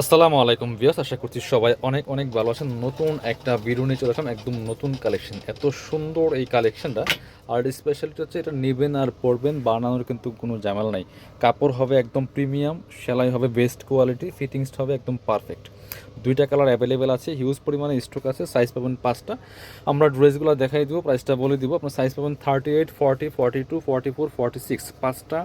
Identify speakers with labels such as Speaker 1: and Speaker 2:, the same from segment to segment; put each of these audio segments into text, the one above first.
Speaker 1: আসসালামু আলাইকুম ভিউয়ার্স, আশা করছি সবাই অনেক অনেক ভালো আছেন। নতুন একটা নিয়ে চলে আসলাম, একদম নতুন কালেকশন এত সুন্দর এই কালেকশনটা আর স্পেশালিটি হচ্ছে এটা নেবেন আর পরবেন, বানানোর কিন্তু কোনো ঝামেলা নাই। কাপড় হবে একদম প্রিমিয়াম সেলাই হবে বেস্ট কোয়ালিটি ফিটিংস হবে একদম পারফেক্ট দুইটা কালার অ্যাভেলেবেল আছে হিউজ পরিমাণে স্টক আছে সাইজ পাবেন পাঁচটা। আমরা ড্রেসগুলো দেখাই দিব প্রাইসটা বলে দিব। আপনার সাইজ পাবেন thirty eight forty forty two forty four forty six পাঁচটা।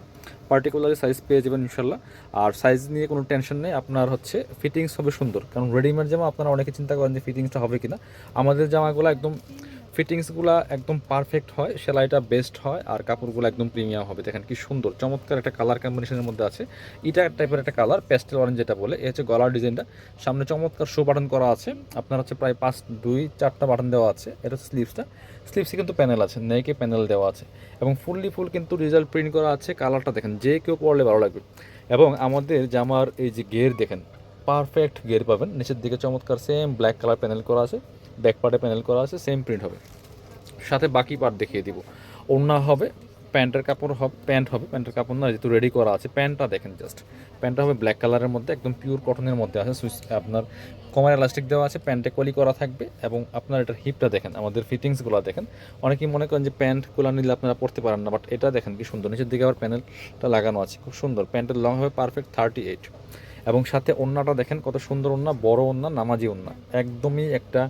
Speaker 1: পার্টিকুলার সাইজ পেয়ে যাবেন ইনশাল্লাহ। আর সাইজ নিয়ে কোনো টেনশন নেই, আপনার হচ্ছে ফিটিংস হবে সুন্দর। কারণ রেডিমেড জামা আপনারা অনেকে চিন্তা করেন যে ফিটিংসটা হবে কিনা। আমাদের জামাগুলো একদম ফিটিংসগুলো একদম পারফেক্ট হয়, সেলাইটা বেস্ট হয়, আর কাপড়গুলো একদম প্রিমিয়াম হবে। দেখেন কি সুন্দর, চমৎকার একটা কালার কম্বিনেশনের মধ্যে আছে। এটা টাইপের একটা কালার প্যাস্টেল অরেঞ্জ যেটা বলে, এ হচ্ছে গলার ডিজাইনটা। সামনে চমৎকার শো বাটন করা আছে। আপনার হচ্ছে প্রায় পাঁচ, দুই, চারটা বাটন দেওয়া আছে। এটা হচ্ছে স্লিভসটা স্লিভসে কিন্তু প্যানেল আছে নেকে প্যানেল দেওয়া আছে। এবং ফুললি ফুল কিন্তু রেজাল্ট প্রিন্ট করা আছে কালারটা দেখেন, যে কেউ পরলে ভালো লাগবে। এবং আমাদের জামার এই যে গের দেখেন পারফেক্ট গের পাবেন। নিচের দিকে চমৎকার সেম ব্ল্যাক কালার প্যানেল করা আছে। ব্যাক পার্টে প্যানেল করা আছে সেম প্রিন্ট হবে। সাথে বাকি পার্ট দেখিয়ে দিব। ওড়না হবে প্যান্টের কাপড় হবে প্যান্ট হবে প্যান্টের কাপড় না, যেহেতু রেডি করা আছে প্যান্টটা দেখেন জাস্ট প্যান্টটা হবে ব্ল্যাক কালারের মধ্যে, একদম পিওর কটনের মধ্যে আছে, সুইচ আপনার কমার এলাস্টিক দেওয়া আছে প্যান্টে কলি করা থাকবে, এবং আপনার এটার হিপটা দেখেন, আমাদের ফিটিংসগুলো দেখেন। অনেকেই মনে করেন যে প্যান্টগুলো নিলে আপনারা পড়তে পারেন না বাট এটা দেখেন কি সুন্দর, নিচের দিকে আবার প্যানেলটা লাগানো আছে, খুব সুন্দর। প্যান্টের লং হবে পারফেক্ট থার্টি এইট এবং সাথে ওড়নাটা দেখেন কত সুন্দর ওড়না বড় ওড়না নামাজি ওড়না একদমই একটা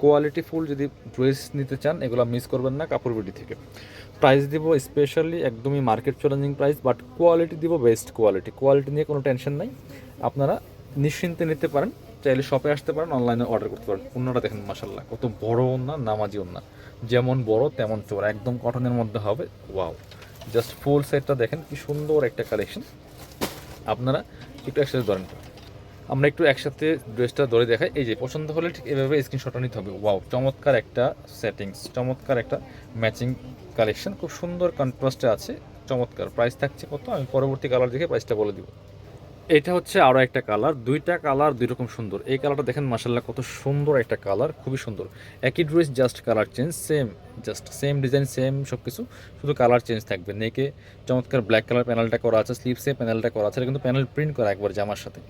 Speaker 1: কোয়ালিটি ফুল যদি ড্রেস নিতে চান, এগুলো মিস করবেন না কাপড় বিডি থেকে। প্রাইস দিব স্পেশালি একদমই market challenging price but quality দিব বেস্ট কোয়ালিটি কোয়ালিটি নিয়ে কোনো টেনশন নাই। আপনারা নিশ্চিন্তে নিতে পারেন, চাইলে শপে আসতে পারেন অনলাইনে অর্ডার করতে পারেন। ওড়নাটা দেখেন মাসাল্লাহ কত বড় ওড়না নামাজি ওড়না যেমন বড়, তেমন চোর একদম কটনের মধ্যে হবে। ওয়াও জাস্ট ফুল সেটটা দেখেন, কি সুন্দর একটা কালেকশন আপনারা একটু একসাথে ধরেন। আমরা একটু একসাথে ড্রেসটা ধরে দেখাই। এই যে, পছন্দ হলে ঠিক এভাবে স্ক্রিনশটটা নিতে হবে। ওয়াও চমৎকার একটা সেটিংস চমৎকার একটা ম্যাচিং কালেকশন খুব সুন্দর কন্ট্রাস্টে আছে। চমৎকার। প্রাইস থাকছে কত? আমি পরবর্তী কালার দেখে প্রাইসটা বলে দিব। এটা হচ্ছে আরও একটা কালার। দুইটা কালার দুই রকম সুন্দর। এই কালারটা দেখেন মাসাল্লাহ কত সুন্দর একটা কালার, খুবই সুন্দর। একই dress just colour change same just same design same সব কিছু শুধু কালার চেঞ্জ থাকবে। নেকে চমৎকার ব্ল্যাক কালার প্যানেলটা করা আছে স্লিভসে প্যানেলটা করা আছে। কিন্তু প্যানেল প্রিন্ট করা একবার জামার সাথে।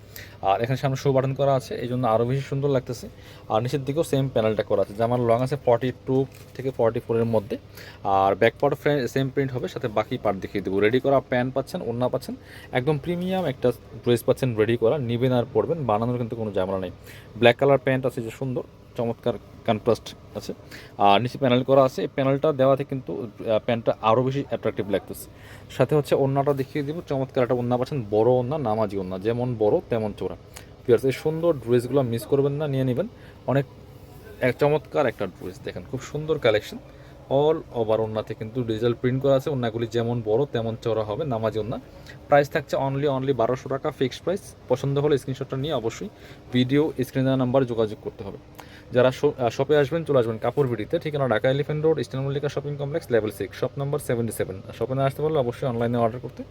Speaker 1: আর এখানে সামনে শো বাটন করা আছে। এই জন্য আরও বেশি সুন্দর লাগতেছে। আর নিচের দিকেও সেম প্যানেলটা করা আছে। জামার লং আছে ফর্টি টু থেকে ফর্টি ফোরের মধ্যে। আর ব্যাক পার্ট সেম প্রিন্ট হবে। সাথে বাকি পার্ট দেখিয়ে দেবো। রেডি করা প্যান্ট পাচ্ছেন, ওড়না পাচ্ছেন। একদম প্রিমিয়াম একটা ড্রেস পাচ্ছেন রেডি করা, নিবেন আর পরবেন, বানানোর কিন্তু কোনো ঝামেলা নেই। ব্ল্যাক কালার প্যান্ট আছে যে সুন্দর, চমৎকার কনট্রাস্ট আছে। আর নিচে প্যানেল করা আছে, এই প্যানেলটা দেওয়াতে কিন্তু প্যান্টটা আরও বেশি অ্যাট্রাকটিভ লাগতেছে। সাথে হচ্ছে ওড়নাটা দেখিয়ে দিব, চমৎকার একটা ওড়না পাচ্ছেন, বড় ওড়না, নামাজি ওড়না, যেমন বড় তেমন চোরা পিয়ার্স এই সুন্দর ড্রেসগুলো মিস করবেন না, নিয়ে নেবেন। অনেক, এক চমৎকার একটা ড্রেস দেখেন, খুব সুন্দর কালেকশন অল ওভার ওনাতে কিন্তু ডিজিটাল প্রিন্ট করা আছে ওনাগুলি যেমন বড় তেমন চড়া হবে, নামাজ ওনা প্রাইস থাকছে অনলি অনলি বারোশো টাকা ফিক্সড প্রাইস পছন্দ হলে স্ক্রিনশটটা নিয়ে অবশ্যই ভিডিও স্ক্রিন দেওয়া নাম্বারে যোগাযোগ করতে হবে। যারা শপে আসবেন, চলে আসবেন কাপড় বিডিতে, ঠিকানা Dhaka elephant road eastern Mallika shopping complex level six shop number seventy seven শপে না আসতে পারলে অবশ্যই অনলাইনে অর্ডার করতে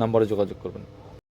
Speaker 1: নাম্বারে যোগাযোগ করবেন।